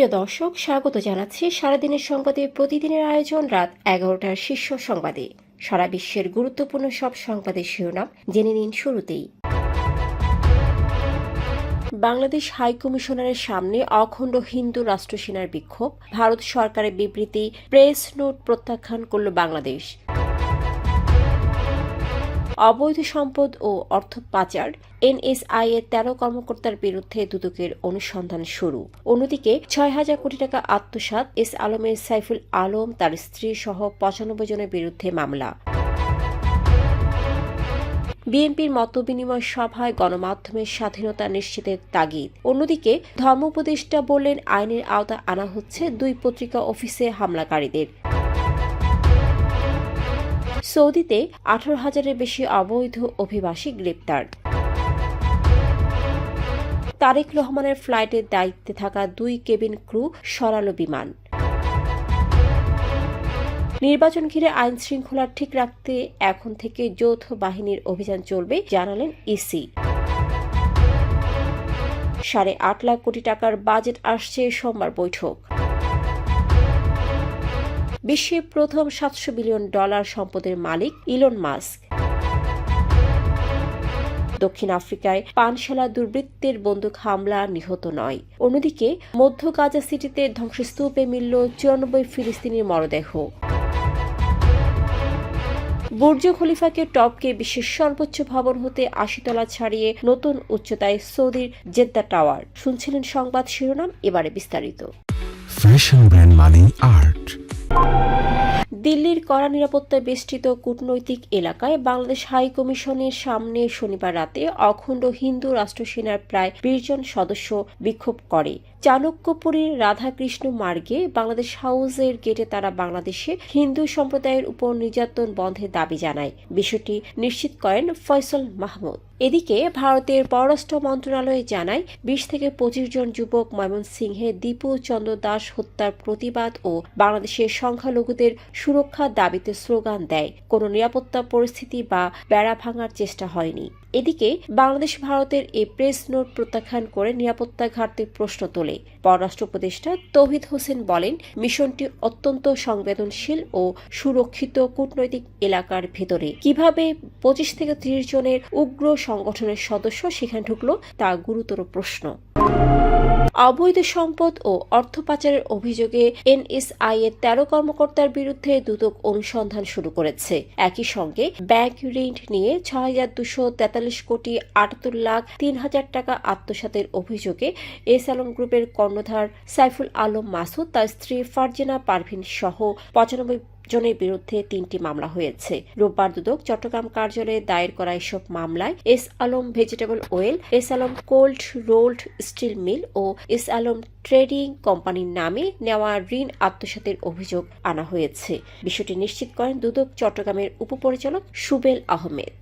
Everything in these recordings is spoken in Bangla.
প্রিয় দর্শক, স্বাগত জানাচ্ছি সারাদিনের সংবাদে। প্রতিদিনের আয়োজন রাত এগারোটার শীর্ষ সংবাদে। সারা বিশ্বের গুরুত্বপূর্ণ সব সংবাদের শিরোনাম জেনে নিন শুরুতেই। বাংলাদেশ হাই কমিশনারের সামনে অখণ্ড হিন্দু রাষ্ট্র সেনার বিক্ষোভ। ভারত সরকারের বিবৃতি, প্রেস নোট প্রত্যাখ্যান করল বাংলাদেশ। অবৈধ সম্পদ ও অর্থ পাচার এনএসআই এর তেরো কর্মকর্তার বিরুদ্ধে দুদকের অনুসন্ধান শুরু। অন্যদিকে, ছয় হাজার কোটি টাকা আত্মসাৎ এস আলমের সাইফুল আলম তার স্ত্রী সহ পঁচানব্বই জনের বিরুদ্ধে মামলা। বিএনপির মতবিনিময় সভায় গণমাধ্যমের স্বাধীনতা নিশ্চিতের তাগিদ। অন্যদিকে ধর্ম উপদেষ্টা বললেন, আইনের আওতা আনা হচ্ছে দুই পত্রিকা অফিসে হামলাকারীদের। সৌদিতে আঠারো হাজারের বেশি অবৈধ অভিবাসী গ্রেপ্তার। তারেক রহমানের ফ্লাইটের দায়িত্বে থাকা দুই কেবিন ক্রু সরালো বিমান। নির্বাচন ঘিরে আইন শৃঙ্খলা ঠিক রাখতে এখন থেকে যৌথ বাহিনীর অভিযান চলবে, জানালেন ইসি। সাড়ে আট লাখ কোটি টাকার বাজেট আসছে সোমবার বৈঠক। বিশ্বের প্রথম সাতশো বিলিয়ন ডলার সম্পদের মালিক ইলন মাস্ক। দক্ষিণ আফ্রিকায় পানশালা দুর্বৃত্তের বন্দুক হামলা নিহত নয়। অন্যদিকে, মধ্য গাজা সিটিতে ধ্বংসস্তূপে মিলল চুরানব্বই ফিলিস্তিনির মরদেহ। বুর্জ খলিফাকে টপকে বিশ্বের সর্বোচ্চ ভবন হতে আশিতলা ছাড়িয়ে নতুন উচ্চতায় সৌদির জেদ্দা টাওয়ার। শুনছিলেন সংবাদ শিরোনাম, এবারে বিস্তারিত। ফ্যাশন ব্র্যান্ড আর্ট দিল্লির কড়া নিরাপত্তায় বেষ্টিত কূটনৈতিক এলাকায় বাংলাদেশ হাই কমিশনের সামনে শনিবার রাতে অখণ্ড হিন্দু রাষ্ট্র সেনার প্রায় বিশ জন সদস্য বিক্ষোভ করে। চাণক্যপুরীর রাধাকৃষ্ণ মার্গে বাংলাদেশ হাউসের গেটে তারা বাংলাদেশে হিন্দু সম্প্রদায়ের উপর নির্যাতন বন্ধের দাবি জানায়। বিষয়টি নিশ্চিত করেন ফয়সল মাহমুদ। এদিকে ভারতের পররাষ্ট্র মন্ত্রণালয় জানায়, বিশ থেকে পঁচিশ জন যুবক ময়মনসিংহে দীপু চন্দ্র দাস হত্যার প্রতিবাদ ও বাংলাদেশের সংখ্যালঘুদের সুরক্ষা দাবিতে স্লোগান দেয়। কোনো নিরাপত্তা পরিস্থিতি বা বেড়া ভাঙার চেষ্টা হয়নি। এদিকে বাংলাদেশ, ভারতের এই প্রেস নোট প্রত্যাখ্যান করে নিরাপত্তা ঘাটতির প্রশ্ন তোলে। পররাষ্ট্র উপদেষ্টা তৌহিদ হোসেন বলেন, মিশনটি অত্যন্ত সংবেদনশীল ও সুরক্ষিত কূটনৈতিক এলাকার ভেতরে। কীভাবে পঁচিশ থেকে ত্রিশ জনের উগ্র সংগঠনের সদস্য সেখানে ঢুকলো, তা গুরুতর প্রশ্ন। অবৈধ সম্পদ ও অর্থ পাচারের অভিযোগে এনএসআই এর তেরো কর্মকর্তার বিরুদ্ধে দুদক অনুসন্ধান শুরু করেছে। একই সঙ্গে ব্যাংক ঋণ নিয়ে ছয় হাজার দুশো তেতাল্লিশ কোটি আটাত্তর লাখ তিন হাজার টাকা আত্মসাতের অভিযোগে এস আলম গ্রুপের কর্ণধার সাইফুল আলম মাসুদ, তার স্ত্রী ফারজানা পারভিন সহ পঁচানব্বই জনের বিরুদ্ধে তিনটি মামলা হয়েছে। রোববার দুদক চট্টগ্রাম কার্যালয়ে দায়ের করা এসব মামলায় S Alam vegetable oil S Alam cold rolled steel mill ও এস আলম ট্রেডিং কোম্পানির নামে নেওয়া ঋণ আত্মসাতের অভিযোগ আনা হয়েছে। বিষয়টি নিশ্চিত করেন দুদক চট্টগ্রামের উপপরিচালক সুবেল আহমেদ।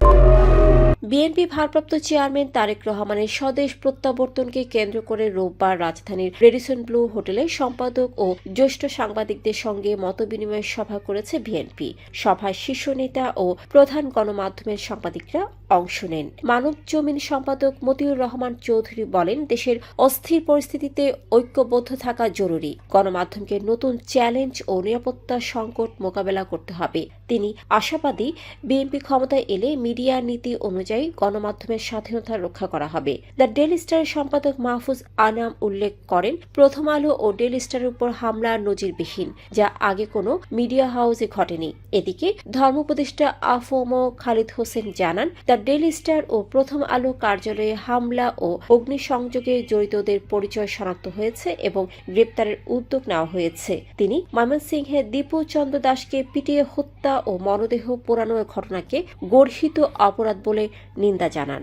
বিএনপি ভারপ্রাপ্ত চেয়ারম্যান তারেক রহমানের স্বদেশ প্রত্যাবর্তনকে কেন্দ্র করে রোববার রাজধানীর রেডিসন ব্লু হোটেলে সম্পাদক ও জ্যেষ্ঠ সাংবাদিকদের সঙ্গে মতবিনিময় সভা করেছে বিএনপি। সভায় শীর্ষ নেতা ও প্রধান গণমাধ্যমের সাংবাদিকরা অংশ নেন। মানব জমিন সম্পাদক মতিউর রহমান চৌধুরী বলেন, দেশের অস্থির পরিস্থিতিতে ঐক্যবদ্ধ থাকা জরুরি। গণমাধ্যমকে নতুন চ্যালেঞ্জ ও নিরাপত্তা সংকট মোকাবেলা করতে হবে। তিনি আশাবাদী, বিএনপি ক্ষমতায় এলে মিডিয়া নীতি অনুযায়ী গণমাধ্যমের স্বাধীনতা রক্ষা করা হবে। দ্য ডেলি স্টারের সম্পাদক মাহফুজ আনাম উল্লেখ করেন, প্রথম আলো ও ডেলি স্টারের উপর হামলা নজিরবিহীন, যা আগে কোনো মিডিয়া হাউসে ঘটেনি। এদিকে ধর্ম উপদেষ্টা আফম খালিদ হোসেন জানান, দ্য ডেলি স্টার ও প্রথম আলো কার্যালয়ে হামলা ও অগ্নিসংযোগে জড়িতদের পরিচয় শনাক্ত হয়েছে এবং গ্রেপ্তারের উদ্যোগ নেওয়া হয়েছে। তিনি ময়মনসিংহে দীপু চন্দ্র দাসকে পিটিয়ে হত্যা ও মরদেহ পোড়ানোর ঘটনাকে গর্হিত অপরাধ বলে নিন্দা জানান।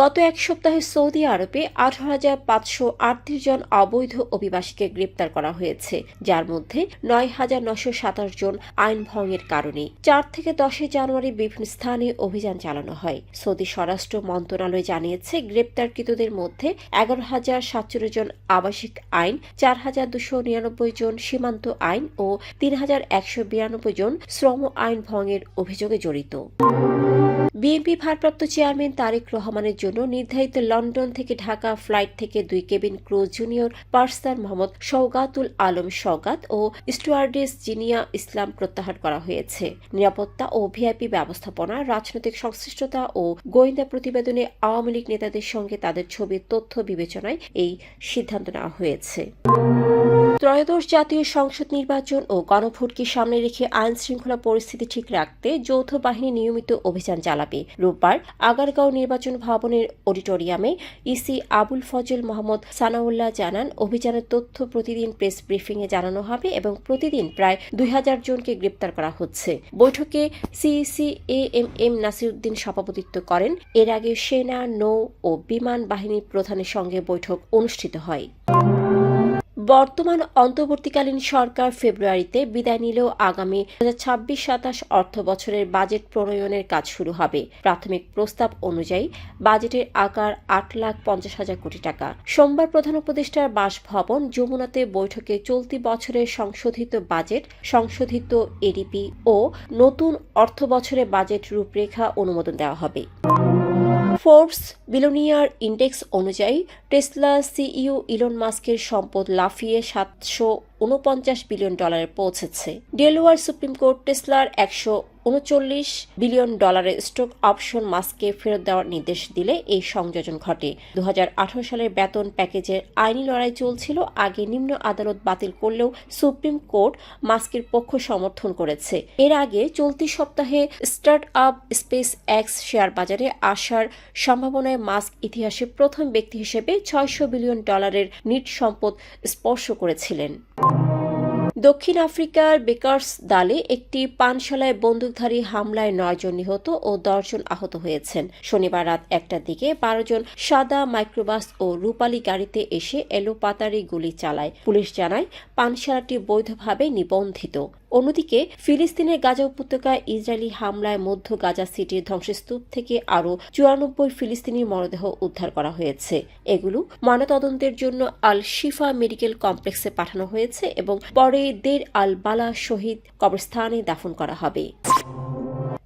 গত এক সপ্তাহে সৌদি আরবে আঠারো হাজার পাঁচশো আটত্রিশ জন অবৈধ অভিবাসীকে গ্রেপ্তার করা হয়েছে, যার মধ্যে নয় হাজার নশো সাতাশ জন আইন ভঙ্গের কারণে। চার থেকে দশই জানুয়ারি বিভিন্ন স্থানে অভিযান চালানো হয়। সৌদি স্বরাষ্ট্র মন্ত্রণালয় জানিয়েছে, গ্রেপ্তারকৃতদের মধ্যে এগারো হাজার সাতচল্লিশ জন আবাসিক আইন, চার হাজার দুশো নিরানব্বই জন সীমান্ত আইন ও তিন হাজার একশো বিরানব্বই জন শ্রম আইন ভঙ্গের অভিযোগে জড়িত। বিএনপি ভারপ্রাপ্ত চেয়ারম্যান তারেক রহমানের জন্য নির্ধারিত লন্ডন থেকে ঢাকা ফ্লাইট থেকে দুই cabin crew junior purser Mohammad Saugatul Alam Saugat ও স্টুয়ার্ডেস জিনিয়া ইসলাম প্রত্যাহার করা হয়েছে। নিরাপত্তা ও ভিআইপি ব্যবস্থাপনা, রাজনৈতিক সংশ্লিষ্টতা ও গোয়েন্দা প্রতিবেদনে আওয়ামী লীগ নেতাদের সঙ্গে তাদের ছবির তথ্য বিবেচনায় এই সিদ্ধান্ত নেওয়া হয়েছে। ত্রয়োদশ জাতীয় সংসদ নির্বাচন ও গণভোটকে সামনে রেখে আইন শৃঙ্খলা পরিস্থিতি ঠিক রাখতে যৌথ বাহিনী নিয়মিত অভিযান চালাবে। রোববার আগারগাঁও নির্বাচন ভবনের অডিটোরিয়ামে ইসি আবুল ফজল মোহাম্মদ সানাউল্লাহ জানান, অভিযানের তথ্য প্রতিদিন প্রেস ব্রিফিংয়ে জানানো হবে এবং প্রতিদিন প্রায় দুই হাজার জনকে গ্রেপ্তার করা হচ্ছে। বৈঠকে CEC A M M Nasiruddin সভাপতিত্ব করেন। এর আগে সেনা, নৌ ও বিমান বাহিনীর প্রধানের সঙ্গে বৈঠক অনুষ্ঠিত হয়। বর্তমান অন্তর্বর্তীকালীন সরকার ফেব্রুয়ারিতে বিদায় নিলেও আগামী দু ছাব্বিশ সাতাশ অর্থ বছরের বাজেট প্রণয়নের কাজ শুরু হবে। প্রাথমিক প্রস্তাব অনুযায়ী বাজেটের আকার আট লাখ পঞ্চাশ হাজার কোটি টাকা। সোমবার প্রধান উপদেষ্টার বাসভবন যমুনাতে বৈঠকে চলতি বছরের সংশোধিত বাজেট, সংশোধিত এডিপি ও নতুন অর্থ বছরের বাজেট রূপরেখা অনুমোদন দেওয়া হবে। ফোর্বস বিলোনিয়ার ইন্ডেক্স অনুযায়ী টেসলা সিইও ইলন মাস্কের সম্পদ লাফিয়ে সাতশো উনপঞ্চাশ বিলিয়ন ডলারে পৌঁছেছে। ডেলোয়ার সুপ্রিম কোর্ট টেসলার একশো উনচল্লিশ বিলিয়ন ডলারের স্টক অপশন মাস্ককে ফেরত দেওয়ার নির্দেশ দিলে এই সংযোজন ঘটে। দু হাজার আঠারো সালের বেতন প্যাকেজের আইনি লড়াই চলছিল, আগে নিম্ন আদালত বাতিল করলেও সুপ্রিম কোর্ট মাস্কের পক্ষ সমর্থন করেছে। এর আগে চলতি সপ্তাহে start up SpaceX share বাজারে আসার সম্ভাবনায় মাস্ক ইতিহাসে প্রথম ব্যক্তি হিসেবে ছয়শো বিলিয়ন ডলারের নিট সম্পদ স্পর্শ করেছিলেন। দক্ষিণ আফ্রিকার বেকার্স দালে একটি পানশালায় বন্দুকধারী হামলায় নয়জন নিহত ও দশজন আহত হয়েছেন। শনিবার রাত একটার দিকে বারো জন সাদা মাইক্রোবাস ও রূপালী গাড়িতে এসে এলোপাতারি গুলি চালায়। পুলিশ জানায়, পানশালাটি বৈধভাবে নিবন্ধিত। অন্যদিকে ফিলিস্তিনের গাজা উপত্যকায় ইসরায়েলি হামলায় মধ্য গাজা সিটির ধ্বংসস্তূপ থেকে আরও চুরানব্বই ফিলিস্তিনি মরদেহ উদ্ধার করা হয়েছে। এগুলো ময়নাতদন্তের জন্য আল শিফা মেডিকেল কমপ্লেক্সে পাঠানো হয়েছে এবং পরে দের আল বালা শহীদ কবরস্থানে দাফন করা হবে।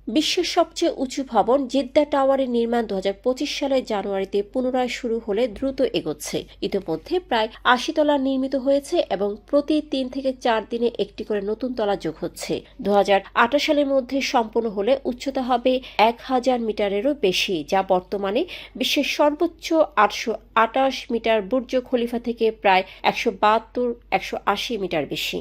বিশ্বের সবচেয়ে উঁচু ভবন জেদ্দা টাওয়ারের নির্মাণ দু হাজার পঁচিশ সালের জানুয়ারিতে পুনরায় শুরু হলে দ্রুত এগোচ্ছে। ইতিমধ্যে প্রায় আশি তলা নির্মিত হয়েছে এবং প্রতি তিন থেকে চার দিনে একটি করে নতুন তলা যোগ হচ্ছে। দু হাজার আঠাশ সালের মধ্যে সম্পন্ন হলে উচ্চতা হবে এক হাজার মিটারেরও বেশি, যা বর্তমানে বিশ্বের সর্বোচ্চ আটশো আটাশ মিটার বুর্জ খলিফা থেকে প্রায় একশো বাহাত্তর, একশো আশি মিটার বেশি।